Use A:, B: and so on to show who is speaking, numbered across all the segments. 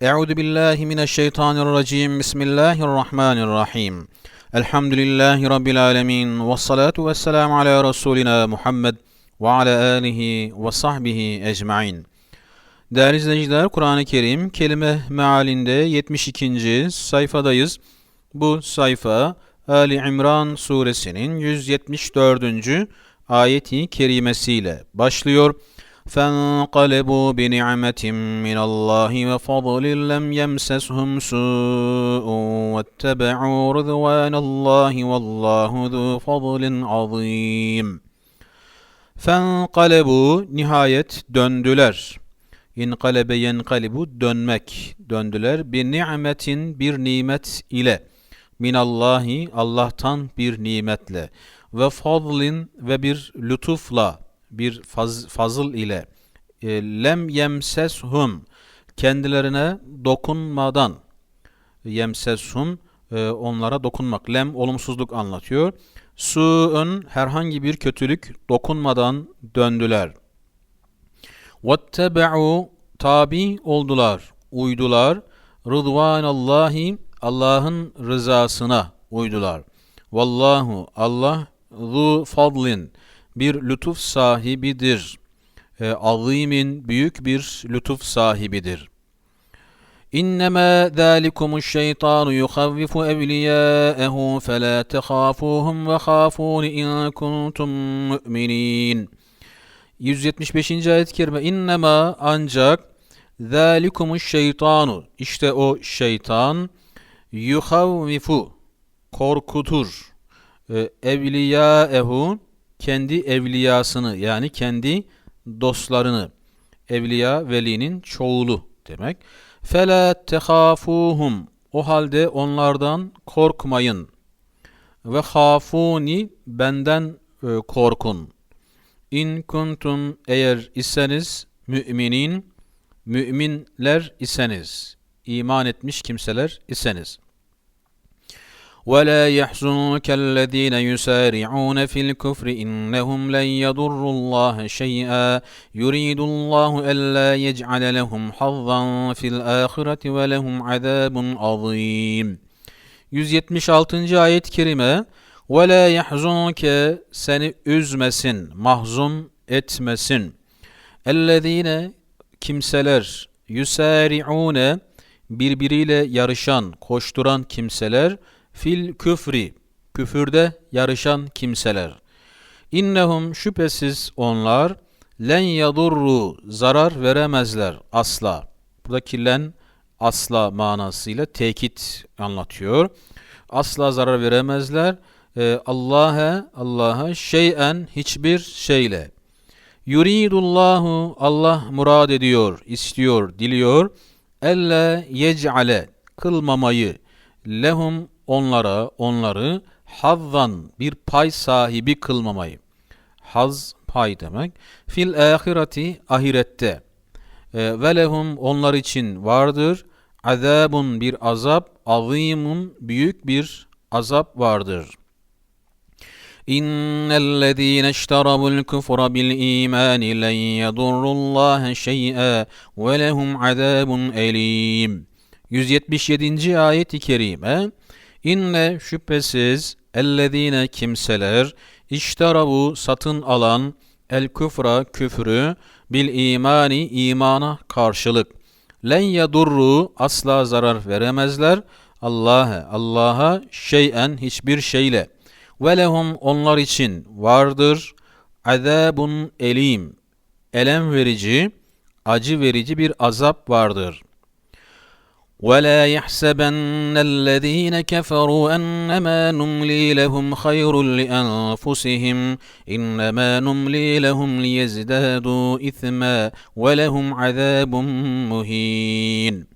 A: Euzu billahi mineşşeytanirracim. Bismillahirrahmanirrahim. Elhamdülillahi rabbil alamin ve salatu vesselamu ala resulina Muhammed ve ala alihi ve sahbihi ecmaîn. Değerli izleyiciler, Kur'an-ı Kerim kelime mealinde 72. sayfadayız. Bu sayfa Ali İmran suresinin 174. ayeti kerimesiyle başlıyor. فانقلبوا بنعمة من الله وفضل لم يمسسهم سوء واتبعوا رضوان الله والله ذو فضل عظيم Fenqalebu nihayet döndüler. İnkalebe yenkalibu dönmek. Döndüler bir nimetin bir nimet ile. Minallahi Allah'tan bir nimetle. Ve fadlin ve bir lütufla bir faz, fazıl ile e, lem yemseshum kendilerine dokunmadan yemseshum e, onlara dokunmak. Lem olumsuzluk anlatıyor. Su'un herhangi bir kötülük dokunmadan döndüler. Vettebe'u tabi oldular, uydular. Rıdvanallahi Allah'ın rızasına uydular. Vallahu Allah zu fadlin bir lütuf sahibidir. E, azimin büyük bir lütuf sahibidir. İnnemâ zâlikumuş şeytanu yuhavvifu evliyâehu felâ tehâfûhum ve khâfûni in kuntum mü'minîn. 175. ayet-i kerime innema ancak zâlikumuş şeytanu işte o şeytan yuhavvifu korkutur e, evliyâehu kendi evliyasını yani kendi dostlarını evliya velinin çoğulu demek. Fela tehafuhum o halde onlardan korkmayın. Ve hafuni benden e, korkun. İn kuntum eğer iseniz müminin müminler iseniz iman etmiş kimseler iseniz. ولا يحزنك الذين يسارعون في الكفر إنهم لن يضروا الله شيئا يريد الله ألا يجعل لهم حظا في الآخرة ولهم عذاب عظيم 176. ayet-i kerime وَلَا يَحْزُنْكَ seni üzmesin, mahzun etmesin. اَلَّذ۪ينَ kimseler yusari'une birbiriyle yarışan, koşturan kimseler fil küfri küfürde yarışan kimseler. İnnehum şüphesiz onlar len yadurru zarar veremezler asla. Buradaki len asla manasıyla tekit anlatıyor. Asla zarar veremezler. Ee, Allah'a Allah'a şeyen hiçbir şeyle. Yuridullahu Allah murad ediyor, istiyor, diliyor. Elle yec'ale kılmamayı lehum onlara, onları hazzan bir pay sahibi kılmamayı. Haz pay demek. Fil ahireti ahirette. E, ve lehum onlar için vardır. Azabun bir azap, azimun büyük bir azap vardır. İnnellezîne işterabul kufra bil îmâni len yedurrullâhe şey'e ve lehum azabun elîm. 177. ayet-i kerime İnne şüphesiz ellezine kimseler iştarabu satın alan el küfra küfrü bil imani imana karşılık. Len yadurru asla zarar veremezler. Allah'a Allah'a şeyen hiçbir şeyle. Ve lehum onlar için vardır azabun elim elem verici acı verici bir azap vardır. ولا يحسبن الذين كفروا انما نملي لهم خير لانفسهم انما نملي لهم ليزدادوا اثما ولهم عذاب مهين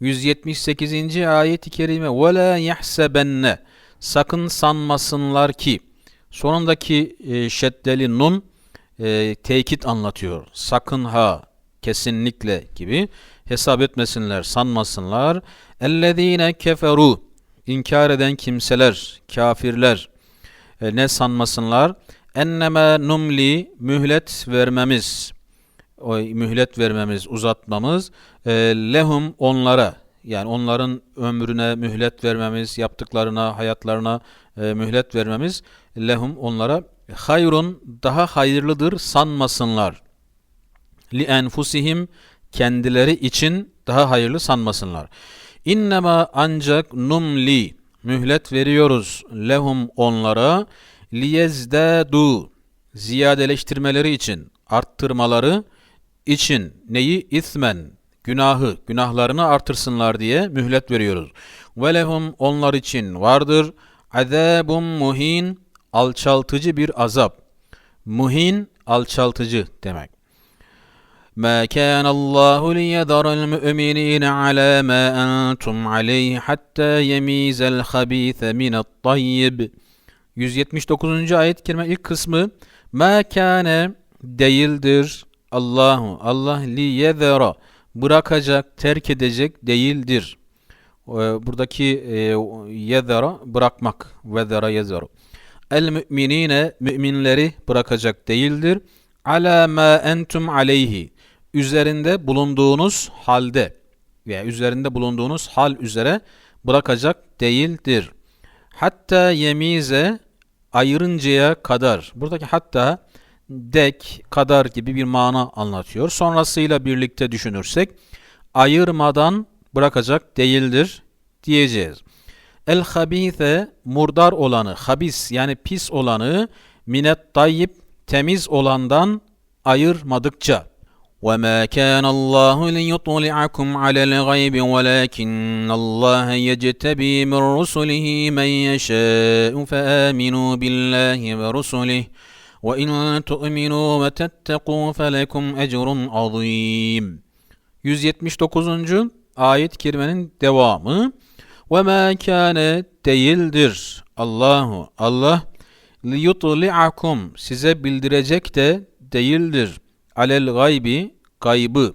A: 178. ayet-i kerime وَلَا يَحْسَبَنَّ Sakın sanmasınlar ki sonundaki e, şeddeli nun e, tekit anlatıyor. Sakın ha, kesinlikle gibi hesap etmesinler, sanmasınlar. Ellezine keferu inkar eden kimseler, kafirler e, ne sanmasınlar? Enneme numli mühlet vermemiz. o mühlet vermemiz, uzatmamız e, lehum onlara yani onların ömrüne mühlet vermemiz, yaptıklarına, hayatlarına e, mühlet vermemiz lehum onlara hayrun daha hayırlıdır sanmasınlar. Li enfusihim kendileri için daha hayırlı sanmasınlar. İnnema ancak numli mühlet veriyoruz lehum onlara liyezdadu ziyadeleştirmeleri için arttırmaları için neyi ismen günahı günahlarını artırsınlar diye mühlet veriyoruz. Ve lehum onlar için vardır azabun muhin alçaltıcı bir azap. Muhin alçaltıcı demek. ما كان الله ليذر المؤمنين على ما أنتم عليه حتى يميز الخبيث من الطيب 179. ayet kerime ilk kısmı ma kâne değildir Allahu Allah li yezera bırakacak terk edecek değildir. Ee, buradaki e, yezera bırakmak vezera yezera. El müminine müminleri bırakacak değildir. Ala ma entum aleyhi üzerinde bulunduğunuz halde veya üzerinde bulunduğunuz hal üzere bırakacak değildir. Hatta yemize ayırıncaya kadar. Buradaki hatta dek kadar gibi bir mana anlatıyor. Sonrasıyla birlikte düşünürsek ayırmadan bırakacak değildir diyeceğiz. El habise murdar olanı, habis yani pis olanı minet tayyib temiz olandan ayırmadıkça وما كان الله ليطلعكم على الغيب ولكن الله يجتبي من رسله من يشاء فآمنوا بالله ورسله وإن تؤمنوا وتتقوا فلكم أجر عظيم 179. ayet kerimenin devamı وَمَا كَانَ değildir Allahu Allah liyutli'akum size bildirecek de değildir alel gaybi gaybı.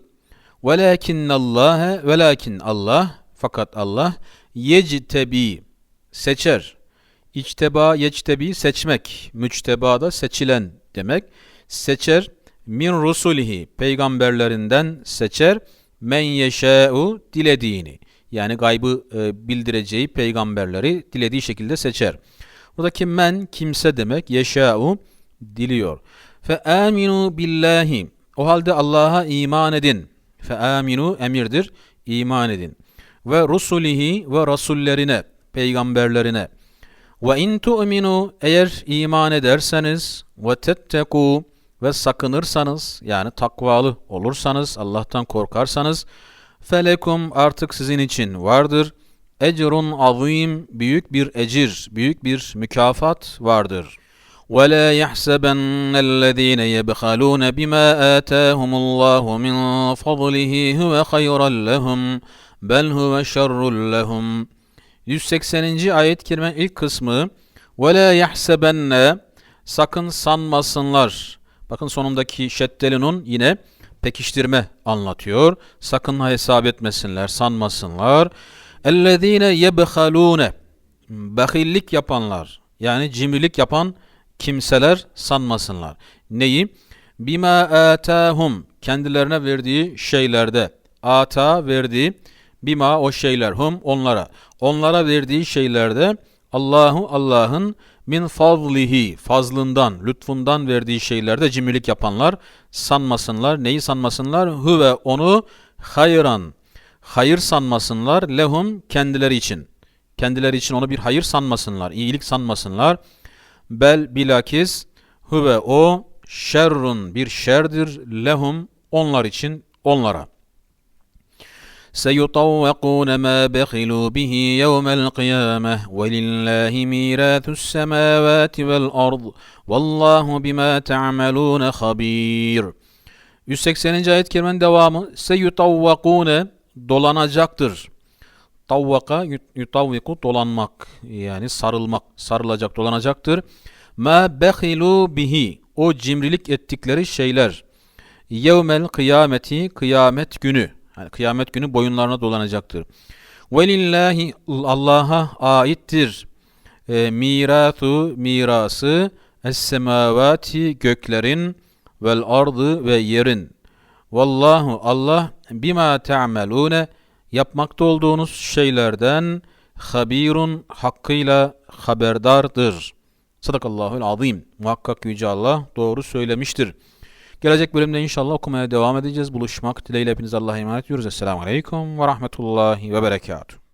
A: Velakinnallâhe velakin Allah fakat Allah yectebi seçer. İçteba yectebi seçmek. Müçteba da seçilen demek. Seçer min rusulihi peygamberlerinden seçer men yeşâ'u dilediğini. Yani gaybı e, bildireceği peygamberleri dilediği şekilde seçer. Buradaki men kimse demek. Yeşâ'u diliyor. Fe aminu billahi. O halde Allah'a iman edin. Fe aminu emirdir. İman edin. Ve rusulihi ve rasullerine, peygamberlerine. Ve in tu'minu eğer iman ederseniz ve tetteku ve sakınırsanız yani takvalı olursanız Allah'tan korkarsanız felekum artık sizin için vardır. Ecrun azim büyük bir ecir, büyük bir mükafat vardır.'' ولا يحسبن الذين يبخلون بما آتاهم الله من فضله هو خيرا لهم bel huve şerrul lehum 180. ayet kerime ilk kısmı ve la yahsebenne sakın sanmasınlar. Bakın sonundaki şeddelinun yine pekiştirme anlatıyor. Sakın hesap etmesinler, sanmasınlar. Ellezine yebhalune Bahillik yapanlar yani cimrilik yapan kimseler sanmasınlar. Neyi? Bima atahum kendilerine verdiği şeylerde. Ata verdiği bima o şeyler hum onlara. Onlara verdiği şeylerde Allahu Allah'ın min fazlihi fazlından lütfundan verdiği şeylerde cimrilik yapanlar sanmasınlar. Neyi sanmasınlar? Huve onu hayran hayır sanmasınlar lehum kendileri için. Kendileri için onu bir hayır sanmasınlar iyilik sanmasınlar Bel bilakis huve o şerrun bir şerdir lehum onlar için onlara. سيطوقون ما بخلوا به يوم القيامة ولله ميراث السماوات والأرض والله بما تعملون خبير 180. ayet kerimenin devamı seyutavvakune dolanacaktır. Tavvaka yutavviku dolanmak yani sarılmak, sarılacak, dolanacaktır. Ma behilu bihi o cimrilik ettikleri şeyler. Yevmel kıyameti kıyamet günü. Yani kıyamet günü boyunlarına dolanacaktır. Velillahi Allah'a aittir. E, miratu mirası es semavati göklerin vel ardı ve yerin Vallahu Allah bima ta'melune yapmakta olduğunuz şeylerden habirun hakkıyla haberdardır. Sadakallahul azim. Muhakkak Yüce Allah doğru söylemiştir. Gelecek bölümde inşallah okumaya devam edeceğiz. Buluşmak dileğiyle hepiniz Allah'a emanet ediyoruz. Esselamu Aleyküm ve Rahmetullahi ve Berekatuhu.